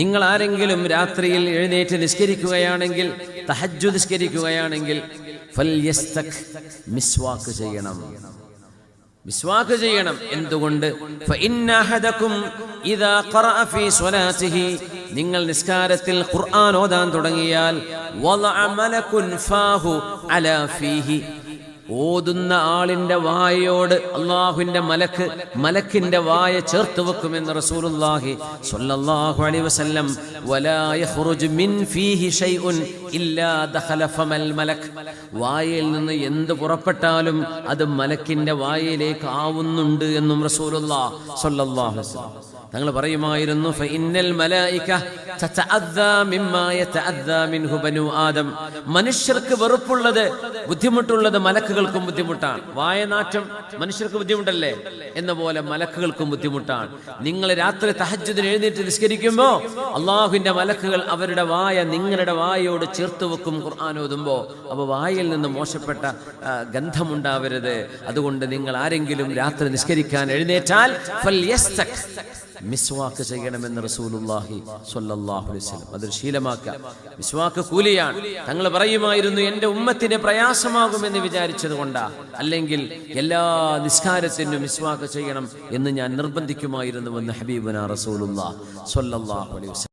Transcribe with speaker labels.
Speaker 1: നിങ്ങൾ ആരെങ്കിലും രാത്രിയിൽ എഴുന്നേറ്റ് നിസ്കരിക്കുകയാണെങ്കിൽ തഹജ്ജു നിസ്കരിക്കുകയാണെങ്കിൽ മിസ്വാക്ക് ചെയ്യണം. മിസ്വാക്ക് ചെയ്യണം. എന്തുകൊണ്ട്? നിങ്ങൾ നിസ്കാരത്തിൽ ഖുർആൻ ഓതാൻ തുടങ്ങിയാൽ ഓതുന്ന ആളിന്റെ വായയോട് അള്ളാഹുവിന്റെ മലക്ക് മലക്കിന്റെ വായ ചേർത്ത് വെക്കുമെന്ന് റസൂലുള്ളാഹി സ്വല്ലല്ലാഹു അലൈഹി വസല്ലം വലാ മിൻ ഫീഹി ഷൈഉൻ ഇല്ലാ ദഖല ഫമൽ വായയിൽ നിന്ന് എന്ത് പുറപ്പെട്ടാലും അത് മലക്കിന്റെ വായയിലേക്ക് ആവുന്നുണ്ട് എന്നും റസൂലുള്ളാഹി സ്വല്ലല്ലാഹു തങ്ങൾ പറയുമായിരുന്നു ഫഇന്നൽ മലായിക ആദം. മനുഷ്യർക്ക് വെറുപ്പുള്ളത് ബുദ്ധിമുട്ടുള്ളത് മലക്കുകൾക്കും ബുദ്ധിമുട്ടാണ്. വായനാറ്റം മനുഷ്യർക്ക് ബുദ്ധിമുട്ടല്ലേ? എന്ന പോലെ മലക്കുകൾക്കും ബുദ്ധിമുട്ടാണ്. നിങ്ങൾ രാത്രി തഹജ്ജുദിന് എഴുന്നേറ്റ് നിസ്കരിക്കുമ്പോൾ അള്ളാഹുവിന്റെ മലക്കുകൾ അവരുടെ വായ നിങ്ങളുടെ വായയോട് ചേർത്ത് വെക്കും ഖുർആൻ ഓതുമ്പോ. അപ്പൊ വായിൽ നിന്ന് മോശപ്പെട്ട ഗന്ധം ഗന്ധമുണ്ടാവരുത്. അതുകൊണ്ട് നിങ്ങൾ ആരെങ്കിലും രാത്രി നിസ്കരിക്കാൻ എഴുന്നേറ്റാൽ മിസ്വാക്ക് ചെയ്യണമെന്ന് റസൂലുള്ളാഹി സ്വല്ലല്ലാഹു അലൈഹി വസല്ലം. അതൊരു ശീലമാക്കുക. മിസ്വാക്ക് കൂലിയാണ്. തങ്ങൾ പറയുമായിരുന്നു എന്റെ ഉമ്മത്തിന് പ്രയാസമാകുമെന്ന് വിചാരിച്ചത് കൊണ്ടാ. അല്ലെങ്കിൽ എല്ലാ നിസ്കാരത്തിനും മിസ്വാക്ക് ചെയ്യണം എന്ന് ഞാൻ നിർബന്ധിക്കുമായിരുന്നുവെന്ന് ഹബീബുനാ റസൂലുള്ളാഹി സ്വല്ലല്ലാഹു അലൈഹി വസല്ലം